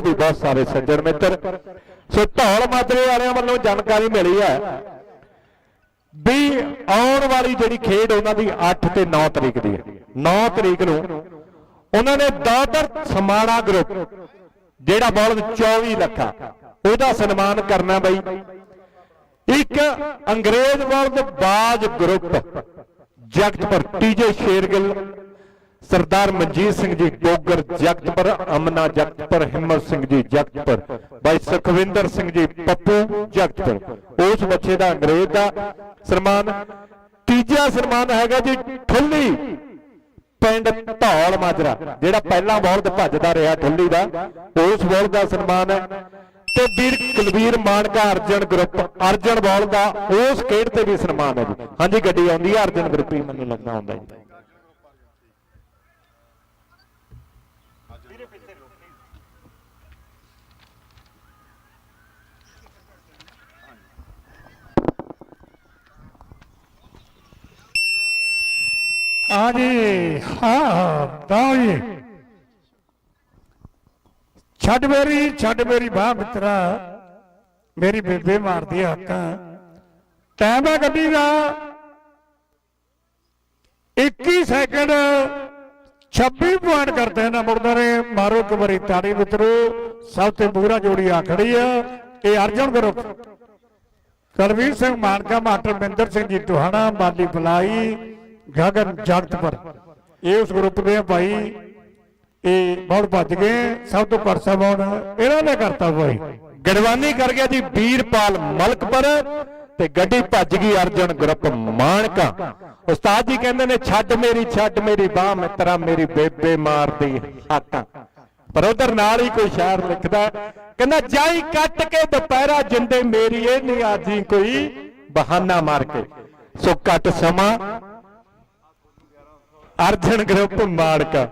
ਵੀ ਬਹੁਤ ਸਾਰੇ ਸੱਜਣ ਮਿੱਤਰ। ਸੋ ਧੌਲ ਮਾਜਰੇ ਵਾਲਿਆਂ ਵੱਲੋਂ ਜਾਣਕਾਰੀ ਮਿਲੀ ਹੈ ਵੀ ਆਉਣ ਵਾਲੀ ਜਿਹੜੀ ਖੇਡ ਉਹਨਾਂ ਦੀ 8 ਤੇ 9 ਤਰੀਕ ਦੀ ਹੈ। 9 ਤਰੀਕ ਨੂੰ ਉਹਨਾਂ ਨੇ ਦਾਦਰ ਸਮਾਣਾ ਗਰੁੱਪ ਜਿਹੜਾ ਬੌਲਦ 24 ਲੱਖਾ, ਉਹਦਾ ਸਨਮਾਨ ਕਰਨਾ ਬਈ। ਇੱਕ ਅੰਗਰੇਜ਼ ਬੌਲਦ ਬਾਜ ਗਰੁੱਪ ਜਗਤਪੁਰ ਟੀਜੇ ਸ਼ੇਰਗਿੱਲ ਸਰਦਾਰ ਮਨਜੀਤ ਸਿੰਘ ਜੀ ਡੋਗਰ ਜਗਤਪੁਰ, ਅਮਨਾ ਜਗਤਪੁਰ, ਹਿੰਮਤ ਸਿੰਘ ਜੀ ਜਗਤਪੁਰ ਬਾਈ ਸੁਖਵਿੰਦਰ ਸਿੰਘ ਜੀ ਪੱਪੂ ਜਗਤਪੁਰ। ਉਸ ਬੱਚੇ ਦਾ ਅੰਗਰੇਜ਼ ਦਾ ਸਨਮਾਨ, ਤੀਜਾ ਸਨਮਾਨ ਹੈਗਾ ਜੀ ਠੁੱਲੀ ਪਿੰਡ ਧੌਲ ਮਾਜਰਾ, ਜਿਹੜਾ ਪਹਿਲਾਂ ਬੌਲਦ ਭੱਜਦਾ ਰਿਹਾ ਠੁੱਲੀ ਦਾ। ਉਸ ਬੌਲਦ ਦਾ ਸਨਮਾਨ ਹੈ ਤੇ ਵੀਰ ਕੁਲਵੀਰ ਮਾਨਕਾ ਅਰਜਨ ਗਰੁੱਪ, ਅਰਜਨ ਬੋਲ ਦਾ ਉਸ ਖੇਡ ਤੇ ਵੀ ਸਨਮਾਨ ਹੈ ਜੀ। ਹਾਂਜੀ, ਗੱਡੀ ਆਉਂਦੀ ਹੈ, ਅਰਜਨ ਗਰੁੱਪ ਹੀ ਮੈਨੂੰ ਲੱਗਦਾ ਆਉਂਦਾ ਜੀ ਹਾਂ ਜੀ ਹਾਂ ਬਾਉ ਜੀ। ਛੱਡ ਮੇਰੀ ਛੱਡ ਮੇਰੀ ਬਾਹ ਮਿੱਤਰਾ। ਮੇਰੀ ਬੇਬੇ ਮਾਰਦੀ ਆ ਹੱਕਾਂ ਟਾਈਮ ਹੈ ਗੱਡੀ ਦਾ। 21 ਸੈਕਿੰਡ 26 ਪੁਆਇੰਟ ਕਰਦੇ ਨੇ ਮੁੜਦੇ ਨੇ ਮਾਰੋ ਇੱਕ ਵਾਰੀ ਤਾੜੀ ਮਿੱਤਰੋ। ਸਭ ਤੋਂ ਮੂਹਰਾ ਜੋੜੀ ਆ ਖੜੀ ਆ। ਇਹ ਅਰਜਨ ਗਰੁੱਪ। ਕਰਵੀਰ ਸਿੰਘ ਮਾਨਕਾ ਮਾਟਰ ਬਿੰਦਰ ਸਿੰਘ ਜੀ, ਟੋਹਾਣਾ, ਮਾਲੀ ਬੁਲਾਈ। ਗਗਨ ਜਗਤਪੁਰ। ਇਹ ਉਸ ਗਰੁੱਪ ਦੇ ਭਾਈ ਇਹ ਬਹੁਤ ਭੱਜ ਗਏ, ਸਭ ਤੋਂ ਕਰਸਾ ਬੌਣ ਇਹਨਾਂ ਨੇ ਕਰਤਾ ਭਾਈ। ਗੜਵਾਨੀ ਕਰ ਗਿਆ ਜੀ ਵੀਰਪਾਲ ਮਲਕਪੁਰ ਤੇ ਗੱਡੀ ਭੱਜ ਗਈ ਅਰਜਨ ਗਰੁੱਪ ਮਾਨਕਾ। ਉਸਤਾਦ ਜੀ ਕਹਿੰਦੇ ਨੇ, ਛੱਡ ਮੇਰੀ ਛੱਡ ਮੇਰੀ ਬਾਹ, ਮਿੱਤਰਾ ਮੇਰੀ ਬੇਬੇ ਮਾਰਦੀ ਹਾਕਾਂ। ਪਰ ਉਧਰ ਨਾਲ ਹੀ ਕੋਈ ਸ਼ਾਇਰ ਲਿਖਦਾ ਕਹਿੰਦਾ, ਜਾਈ ਕੱਟ ਕੇ ਦੁਪਹਿਰਾ ਜਿੰਦੇ ਮੇਰੀ ਇਹ ਨਹੀਂ ਆਜੀ ਕੋਈ ਬਹਾਨਾ ਮਾਰ ਕੇ। ਸੋ ਕੱਟ ਸਮਾਂ ਅਰਜਨ ਗਰੁੱਪ ਮਾੜਕਾ